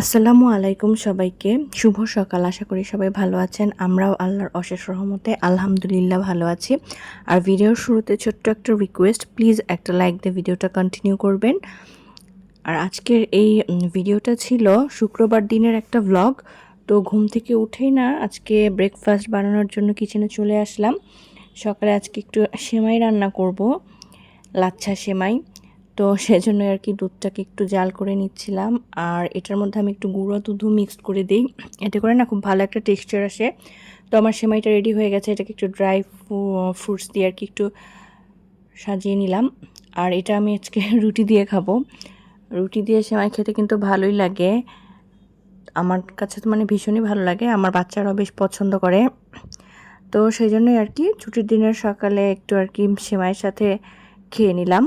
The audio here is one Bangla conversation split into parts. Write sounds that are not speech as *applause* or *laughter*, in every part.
আসসালামু আলাইকুম সবাইকে। শুভ সকাল। আশা করি সবাই ভালো আছেন। আমরাও আল্লাহর অশেষ রহমতে আলহামদুলিল্লাহ ভালো আছি। আর ভিডিওর শুরুতে ছোট্ট একটা রিকোয়েস্ট প্লিজ একটা লাইক দিয়ে ভিডিওটা কন্টিনিউ করবেন। আর আজকের এই ভিডিওটা ছিল শুক্রবার দিনের একটা ভ্লগ তো ঘুম থেকে উঠেই না আজকে ব্রেকফাস্ট বানানোর জন্য কিচেনে চলে আসলাম। সকালে আজকে একটু সেমাই রান্না করব। লাচ্ছা সেমাই। তো সেজন্য আর কি দুধটাকে একটু জাল করে নিচ্ছিলাম। আর এটার মধ্যে আমি একটু গুঁড়ো দুধও মিক্সড করে দিই। এতে করে না খুব ভালো একটা টেক্সচার আসে। তো আমার সেমাইটা রেডি হয়ে গেছে। এটাকে একটু ড্রাই ফ্রুটস দিয়ে আর কি একটু সাজিয়ে নিলাম। আর এটা আমি আজকে *laughs* রুটি দিয়ে খাব। রুটি দিয়ে সেমাই খেতে কিন্তু ভালোই লাগে। আমার কাছে তো মানে ভীষণই ভালো লাগে। আমার বাচ্চারাও বেশ পছন্দ করে। তো সেই জন্যই আর কি ছুটির দিনের সকালে একটু আর কি সেমাইয়ের সাথে খেয়ে নিলাম।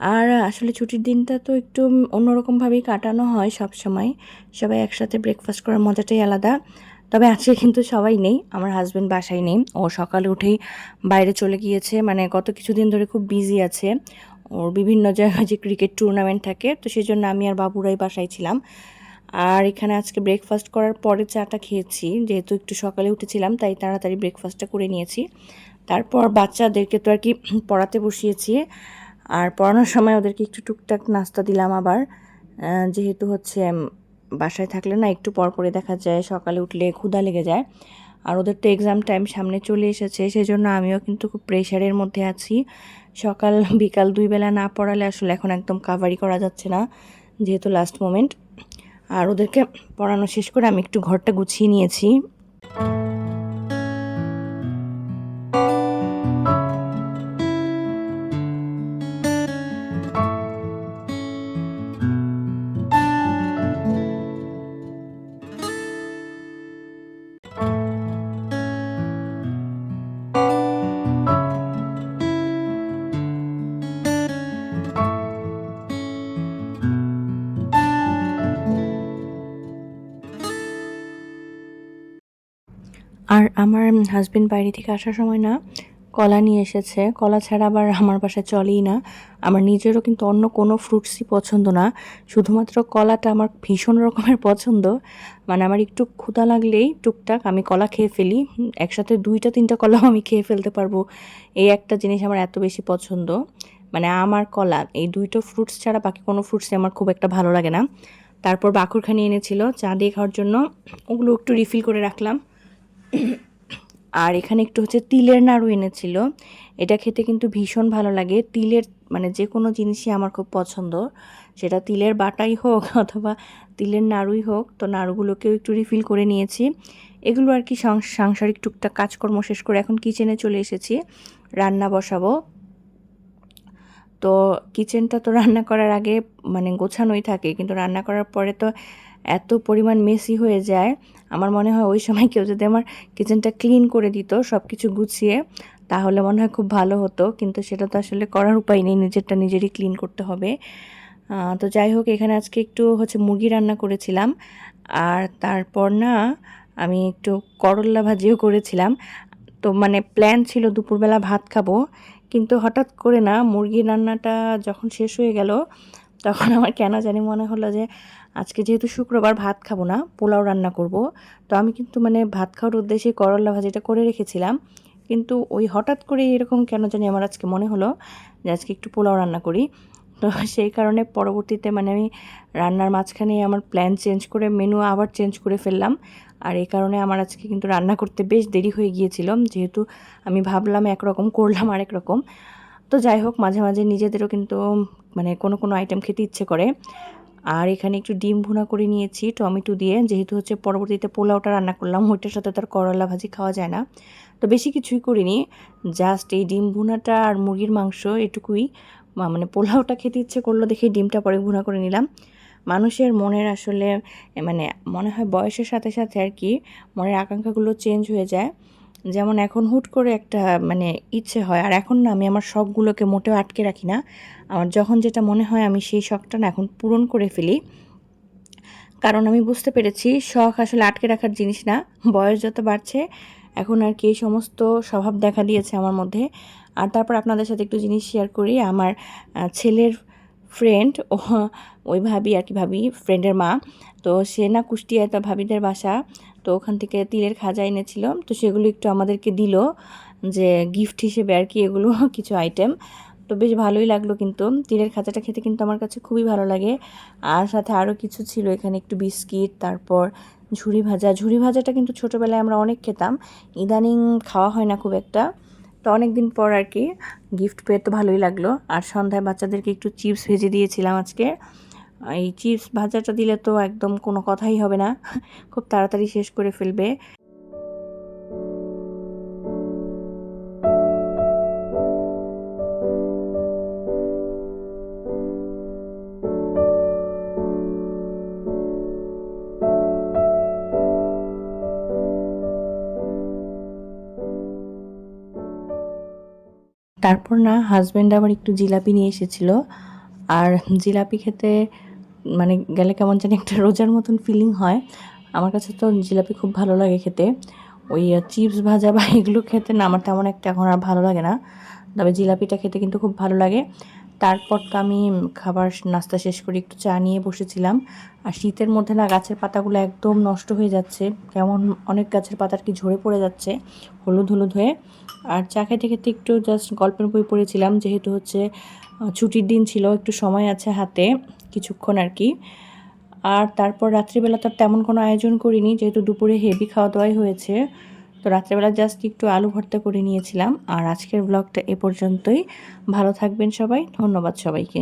আর আসলে ছুটির দিনটা তো একটু অন্যরকমভাবেই কাটানো হয় সব সময়। সবাই একসাথে ব্রেকফাস্ট করার মজাটাই আলাদা। তবে আজকে কিন্তু সবাই নেই, আমার হাজব্যান্ড বাসায় নেই। ও সকালে উঠেই বাইরে চলে গিয়েছে মানে গত কিছুদিন ধরে খুব বিজি আছে। ওর বিভিন্ন জায়গায় যে ক্রিকেট টুর্নামেন্ট থাকে, তো সেই জন্য আমি আর বাবুরাই বাসায় ছিলাম। আর এখানে আজকে ব্রেকফাস্ট করার পরে চাটা খেয়েছি, যেহেতু একটু সকালে উঠেছিলাম, তাই তাড়াতাড়ি ব্রেকফাস্টটা করে নিয়েছি। তারপর বাচ্চাদেরকে তো আর কি পড়াতে বসিয়েছি। আর পড়ানোর সময় ওদেরকে একটু টুকটাক নাস্তা দিলাম আবার যেহেতু হচ্ছে বাসায় থাকলে না একটু পর পরে দেখা যায়, সকালে উঠলে ক্ষুধা লেগে যায়। আর ওদের তো এক্সাম টাইম সামনে চলে এসেছে সেই জন্য আমিও কিন্তু খুব প্রেশারের মধ্যে আছি। সকাল, বিকাল দুই বেলা না পড়ালে আসলে এখন একদম কাভারি করা যাচ্ছে না, যেহেতু লাস্ট মোমেন্ট আর ওদেরকে পড়ানো শেষ করে আমি একটু ঘরটা গুছিয়ে নিয়েছি। আর আমার হাজবেন্ড বাইরে থেকে আসার সময় না কলা নিয়ে এসেছে। কলা ছাড়া আবার আমার বাসায় চলেই না। আমার নিজেরও কিন্তু অন্য কোনো ফ্রুটসই পছন্দ না। শুধুমাত্র কলাটা আমার ভীষণ রকমের পছন্দ। মানে আমার একটু ক্ষুধা লাগলেই টুকটাক আমি কলা খেয়ে ফেলি। একসাথে দুইটা তিনটা কলাও আমি খেয়ে ফেলতে পারব। এই একটা জিনিস আমার এত বেশি পছন্দ। মানে আমার কলা, এই দুইটো ফ্রুটস ছাড়া বাকি কোনো ফ্রুটসই আমার খুব একটা ভালো লাগে না। তারপর বাকুরখানি এনেছিল। চা দিয়ে খাওয়ার জন্য ওগুলো একটু রিফিল করে রাখলাম। *coughs* আর এখানে একটু হচ্ছে তিলের নাড়ু এনেছিল। এটা খেতে কিন্তু ভীষণ ভালো লাগে। তিলের মানে যে কোনো জিনিসই আমার খুব পছন্দ। সেটা তিলের বাটাই হোক *laughs* অথবা তিলের নাড়ুই হোক, তো নাড়ুগুলোকেও একটু রিফিল করে নিয়েছি। এগুলো আর কি সংস- সাংসারিক টুকটাক কাজকর্ম শেষ করে এখন কিচেনে চলে এসেছি। রান্না বসাবো। তো কিচেনটা তো রান্না করার আগে মানে গোছানোই থাকে, কিন্তু রান্না করার পরে তো এত পরিমাণ মেসি হয়ে যায়, আমার মনে হয় ওই সময় কেউ যদি আমার কিচেনটা ক্লিন করে দিত সব কিছু গুছিয়ে, তাহলে মনে হয় খুব ভালো হতো। কিন্তু সেটা তো আসলে করার উপায় নেই, নিজেরটা নিজেরই ক্লিন করতে হবে। তো যাই হোক, এখানে আজকে একটু হচ্ছে মুরগি রান্না করেছিলাম। আর তারপর না, আমি একটু করল্লা ভাজিও করেছিলাম। তো মানে প্ল্যান ছিল দুপুরবেলা ভাত খাব। কিন্তু হঠাৎ করে না মুরগি রান্নাটা যখন শেষ হয়ে গেল তখন আমার কেন জানি মনে হলো যে, আজকে যেহেতু শুক্রবার ভাত খাব না, পোলাও রান্না করব। তো আমি কিন্তু মানে ভাত খাওয়ার উদ্দেশ্যে করলা ভাজিটা করে রেখেছিলাম। কিন্তু ওই হঠাৎ করে এরকম কেন জানি আমার আজকে মনে হলো যে, আজকে একটু পোলাও রান্না করি। তো সেই কারণে পরবর্তীতে মানে আমি রান্নার মাঝখানে আমার প্ল্যান চেঞ্জ করে মেনু আবার চেঞ্জ করে ফেললাম। আর এই কারণে আমার আজকে কিন্তু রান্না করতে বেশ দেরি হয়ে গিয়েছিল। যেহেতু আমি ভাবলাম একরকম, করলাম আরেক রকম। তো যাই হোক, মাঝে মাঝে নিজেদেরও কিন্তু মানে কোনো কোনো আইটেম খেতে ইচ্ছে করে। আর এখানে একটু ডিম ভুনা করে নিয়েছি, টমেটো দিয়ে। যেহেতু হচ্ছে পরবর্তীতে পোলাওটা রান্না করলাম, ওইটার সাথে তার করলা ভাজি খাওয়া যায় না। তো বেশি কিছুই করিনি জাস্ট এই ডিম ভুনাটা আর মুরগির মাংস এটুকুই। মানে পোলাওটা খেতে ইচ্ছে করল দেখে ডিমটা পরে ভুনা করে নিলাম। মানুষের মনের আসলে মানে মনে হয় বয়সের সাথে সাথে আর কি মনের আকাঙ্ক্ষাগুলো চেঞ্জ হয়ে যায়। যেমন এখন হুট করে একটা মানে ইচ্ছে হয়। আর এখন না, আমি আমার শখগুলোকে মোটেও আটকে রাখি না। আমার যখন যেটা মনে হয়, আমি সেই শখটা না এখন পূরণ করে ফেলি। কারণ আমি বুঝতে পেরেছি, শখ আসলে আটকে রাখার জিনিস না। বয়স যত বাড়ছে, এখন আর কি এই সমস্ত স্বভাব দেখা দিয়েছে আমার মধ্যে। আর তারপর আপনাদের সাথে একটু জিনিস শেয়ার করি। আমার ছেলের ফ্রেন্ড ও, ওই ভাবি আর কি ভাবি ফ্রেন্ডের মা। তো সে না কুষ্টিয়ায় তা ভাবিদের বাসা। তো ওখান থেকে তিলের খাজা এনেছিল তো সেগুলো একটু আমাদেরকে দিল যে গিফট হিসেবে আর কি এগুলো *laughs* কিছু আইটেম তো বেশ ভালোই লাগল কিন্তু। তিলের খাজাটা খেতে কিন্তু আমার কাছে খুবই ভালো লাগে। আর সাথে আরও কিছু ছিল এখানে একটু বিস্কিট, তারপর ঝুড়ি ভাজা। ঝুড়ি ভাজাটা কিন্তু ছোটোবেলায় আমরা অনেক খেতাম। ইদানিং খাওয়া হয় না খুব একটা। তো অনেক দিন পর আর কি গিফট পেয়ে তো ভালোই লাগল। আর সন্ধ্যায় বাচ্চাদেরকে একটু চিপস ভেজে দিয়েছিলাম আজকে। এই চিপস ভাজাটা দিলে তো একদম কোনো কথাই হবে না। খুব তাড়াতাড়ি শেষ করে ফেলবে। তারপর না হাজব্যান্ড আবার একটু জিলাপি নিয়ে এসেছিল। আর জিলাপি খেতে মানে গেলে কেমন জানি একটা *laughs* রোজার মতন ফিলিং হয়। আমার কাছে তো জিলাপি খুব ভালো লাগে খেতে। ওই চিপস ভাজা বা এগুলো খেতে না, আমার তেমন একটা এখন আর ভালো লাগে না। তবে জিলাপিটা খেতে কিন্তু খুব ভালো লাগে। তারপর তো আমি খাবার নাস্তা শেষ করে একটু চা নিয়ে বসেছিলাম। আর শীতের মধ্যে না গাছের পাতাগুলো একদম নষ্ট হয়ে যাচ্ছে। কেমন অনেক গাছের পাতার কি ঝরে পড়ে যাচ্ছে হলুদ হলুদ হয়ে। আর চা খেতে খেতে একটু জাস্ট গল্পের বই পড়েছিলাম। যেহেতু হচ্ছে ছুটির দিন ছিল, একটু সময় আছে হাতে। কিছুক্ষণ আর কি। আর তারপর রাত্রিবেলা তো তেমন কোনো আয়োজন করিনি, যেহেতু দুপুরে হেভি খাওয়া দাওয়াই হয়েছে। তো রাত্রেবেলা জাস্ট একটু আলু ভর্তা করে নিয়েছিলাম। আর আজকের ব্লগটা এ পর্যন্তই। ভালো থাকবেন সবাই, ধন্যবাদ সবাইকে।